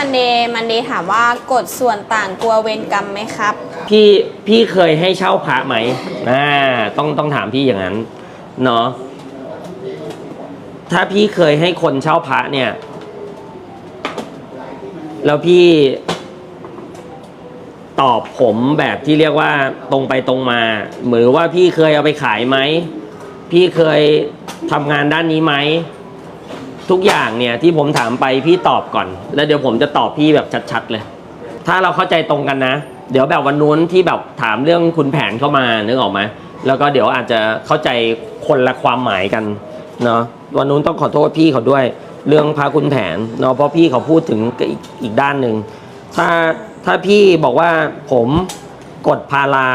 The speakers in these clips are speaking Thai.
มันเดย์มันเดย์ถามว่ากฎส่วนต่างกลัวเวรกรรมไหมครับ พี่พี่เคยให้เช่าพระไหมอ่าต้องต้องถามพี่อย่างนั้นเนาะถ้าพี่เคยให้คนเช่าพระเนี่ย แล้วพี่ตอบผมแบบที่เรียกว่าตรงไปตรงมาหรือว่าพี่เคยเอาไปขายไหม พี่เคยทำงานด้านนี้ไหม ทุกอย่างเนี่ยที่ผมถามไปพี่ตอบก่อน แล้วเดี๋ยวผมจะตอบพี่แบบชัดๆเลย ถ้าเราเข้าใจตรงกันนะ เดี๋ยวแบบวันนู้นที่แบบถามเรื่องคุณแผนเข้ามานึกออกไหมแล้วก็เดี๋ยวอาจจะเข้าใจคนละความหมายกันเนาะวันนู้นต้องขอโทษพี่เขาด้วย เรื่องพาคุณแผนเนาะเพราะพี่เขาพูดถึงอีกอีกด้านหนึ่งถ้าถ้าพี่บอกว่าผมกดพารา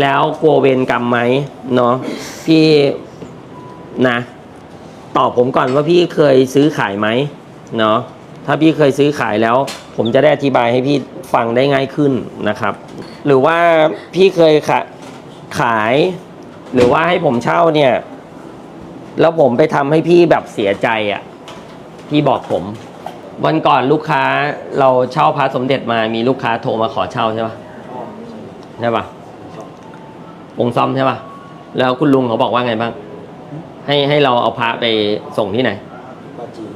แล้วกลัวเวรกรรมไหมเนาะพี่นะ ตอบผมก่อนว่าพี่เคยซื้อขายไหมเนาะถ้าพี่เคยซื้อขายแล้ว ผมจะได้อธิบายให้พี่ฟังได้ง่ายขึ้นนะครับ หรือว่าพี่เคยขาขาย หรือว่าให้ผมเช่าเนี่ย แล้วผมไปทำให้พี่แบบเสียใจอะ่ะพี่บอกผม วันก่อนลูกค้าเราเช่าพระสมเด็จมามีลูกค้าโทรมาขอเช่าใช่ปะใช่ปะวงซ่อมใช่ปะแล้วคุณลุงเขาบอกว่าไงบ้าง ให้ให้เราเอาพระไปส่งที่ไหน ปาจีน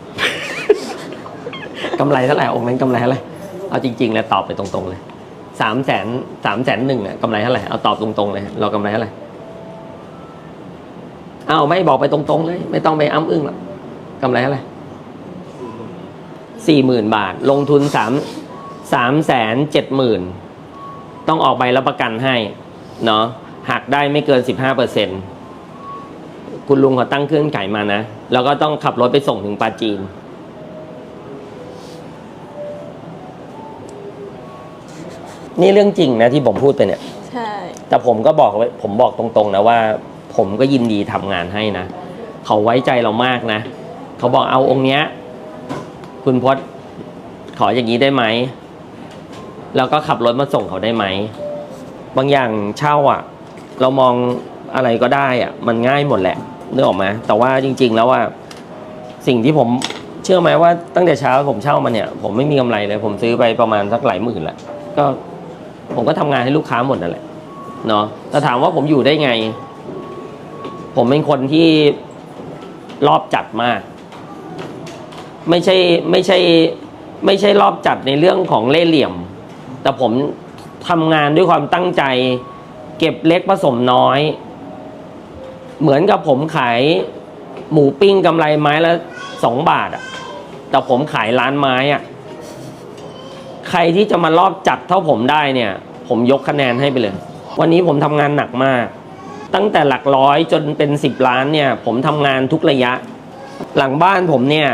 กำไรเท่าไหร่องค์นั้นกำไรเท่าไหร่เอาจริงๆเลยตอบไปตรงๆเลยสามแสนสามแสนหนึ่งอะกำไรเท่าไหร่เอาตอบตรงๆเลย เรากำไรเท่าไหร่เอาไม่บอกไปตรงๆเลย ไม่ต้องไปอ้ำอึ้งหรอกกำไรเท่าไหร่สี่หมื่นบาท ลงทุนสามสามแสนเจ็ดหมื่นต้องออกใบรับประกันให้ เนาะหักได้ไม่เกินสิบห้าเปอร์เซ็น คุณลุงเขาตั้งเครื่องไก่มานะ แล้วก็ต้องขับรถไปส่งถึงปาจีน นี่เรื่องจริงนะที่ผมพูดไปเนี่ย ใช่ แต่ผมก็บอกไว้ผมบอกตรงๆนะว่า ผมก็ยินดีทำงานให้นะ เขาไว้ใจเรามากนะ เขาบอกเอาองค์เนี้ย คุณพศขออย่างนี้ได้ไหม แล้วก็ขับรถมาส่งเขาได้ไหม บางอย่างเช่าอะ เรามองอะไรก็ได้อะ มันง่ายหมดแหละ นึกออกไหมแต่ว่าจริง ๆ แล้วว่าสิ่งที่ผมเชื่อไหมว่าตั้งแต่เช้าผมเช่ามาเนี่ย ผมไม่มีกำไรเลย ผมซื้อไปประมาณสักหลายหมื่นละก็ผมก็ทำงานให้ลูกค้าหมดนั่นแหละเนาะแต่ถามว่าผมอยู่ได้ไง ผมเป็นคนที่รอบจัดมาก ไม่ใช่ไม่ใช่ไม่ใช่รอบจัดในเรื่องของเล่ห์เหลี่ยม แต่ผมทำงานด้วยความตั้งใจ เก็บเล็กผสมน้อย เหมือนกับผมขายหมูปิ้งกำไรไม้ละสองบาทอะแต่ผมขายร้านไม้อะใครที่จะมารอบจัดเท่าผมได้เนี่ย ผมยกคะแนนให้ไปเลย วันนี้ผมทำงานหนักมาก ตั้งแต่หลักร้อยจนเป็นสิบล้านเนี่ย ผมทำงานทุกระยะ หลังบ้านผมเนี่ย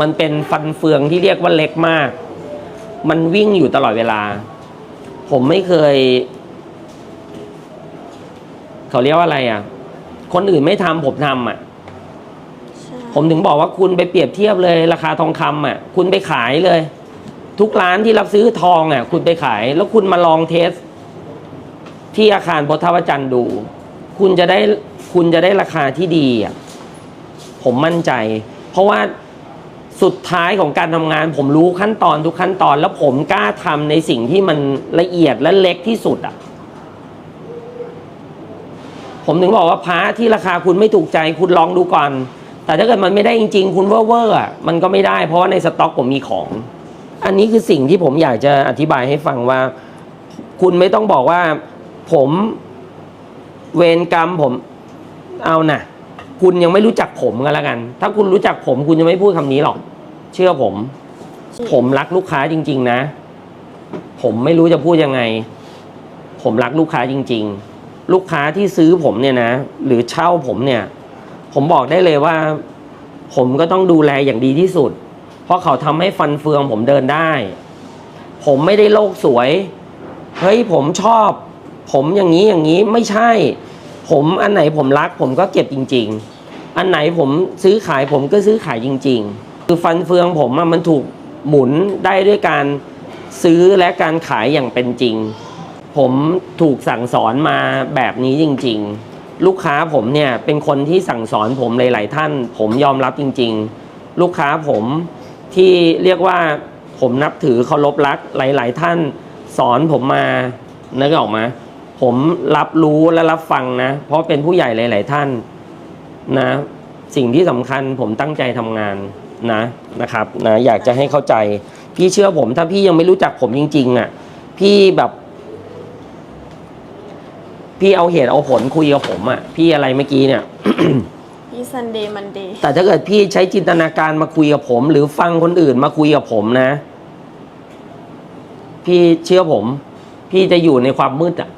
มันเป็นฟันเฟืองที่เรียกว่าเล็กมาก มันวิ่งอยู่ตลอดเวลา ผมไม่เคย เขาเรียกว่าอะไรอะ คนอื่นไม่ทำผมทำอะใช่ผมถึงบอกว่าคุณไปเปรียบเทียบเลยราคาทองคำอะ คุณไปขายเลย ทุกร้านที่รับซื้อทองอะ คุณไปขาย แล้วคุณมาลองเทส ที่อาคารพุทธวจันทร์ดู คุณจะได้คุณจะได้ราคาที่ดีอะผมมั่นใจ เพราะว่าสุดท้ายของการทำงาน ผมรู้ขั้นตอนทุกขั้นตอน แล้วผมกล้าทำในสิ่งที่มันละเอียดและเล็กที่สุดอะ ผมถึงบอกว่าพระที่ราคาคุณไม่ถูกใจคุณลองดูก่อน แต่ถ้าเกิดมันไม่ได้จริง ๆ คุณเว่อร์อะมันก็ไม่ได้ เพราะว่าในสต็อกผมมีของ อันนี้คือสิ่งที่ผมอยากจะอธิบายให้ฟังว่า คุณไม่ต้องบอกว่า ผมเวรกรรมผมเอานะคุณยังไม่รู้จักผมกันแล้วกัน ถ้าคุณรู้จักผม คุณจะไม่พูดคำนี้หรอก เชื่อผม ผมรักลูกค้าจริง ๆ นะ ผมไม่รู้จะพูดยังไง ผมรักลูกค้าจริง ๆ ลูกค้าที่ซื้อผมเนี่ยนะ หรือเช่าผมเนี่ย ผมบอกได้เลยว่า ผมก็ต้องดูแลอย่างดีที่สุด เพราะเขาทำให้ฟันเฟืองผมเดินได้ ผมไม่ได้โลกสวย เฮ้ยผมชอบ ผมอย่างนี้อย่างนี้ไม่ใช่ ผมอันไหนผมรัก ผมก็เก็บจริง ๆ อันไหนผมซื้อขายผมก็ซื้อขายจริง ๆ คือฟันเฟืองผมมันถูกหมุนได้ด้วยการซื้อและการขายอย่างเป็นจริง ผมถูกสั่งสอนมาแบบนี้จริง ๆ ลูกค้าผมเนี่ยเป็นคนที่สั่งสอนผมหลาย ๆ ท่าน ผมยอมรับจริง ๆ ลูกค้าผมที่เรียกว่าผมนับถือเคารพรักหลาย ๆ ท่านสอนผมมานึกออกมา ผมรับรู้และรับฟังนะ เพราะเป็นผู้ใหญ่หลาย ๆ ท่านนะ สิ่งที่สำคัญผมตั้งใจทำงานนะนะครับนะอยากจะให้เข้าใจ พี่เชื่อผมถ้าพี่ยังไม่รู้จักผมจริง ๆอะพี่แบบ พี่เอาเหตุเอาผลคุยกับผมอะพี่อะไรเมื่อกี้เนี่ย พี่ซันเดย์มันเดย์แต่ถ้าเกิดพี่ใช้จินตนาการมาคุยกับผม หรือฟังคนอื่นมาคุยกับผมนะ พี่เชื่อผม พี่จะอยู่ในความมืดอะ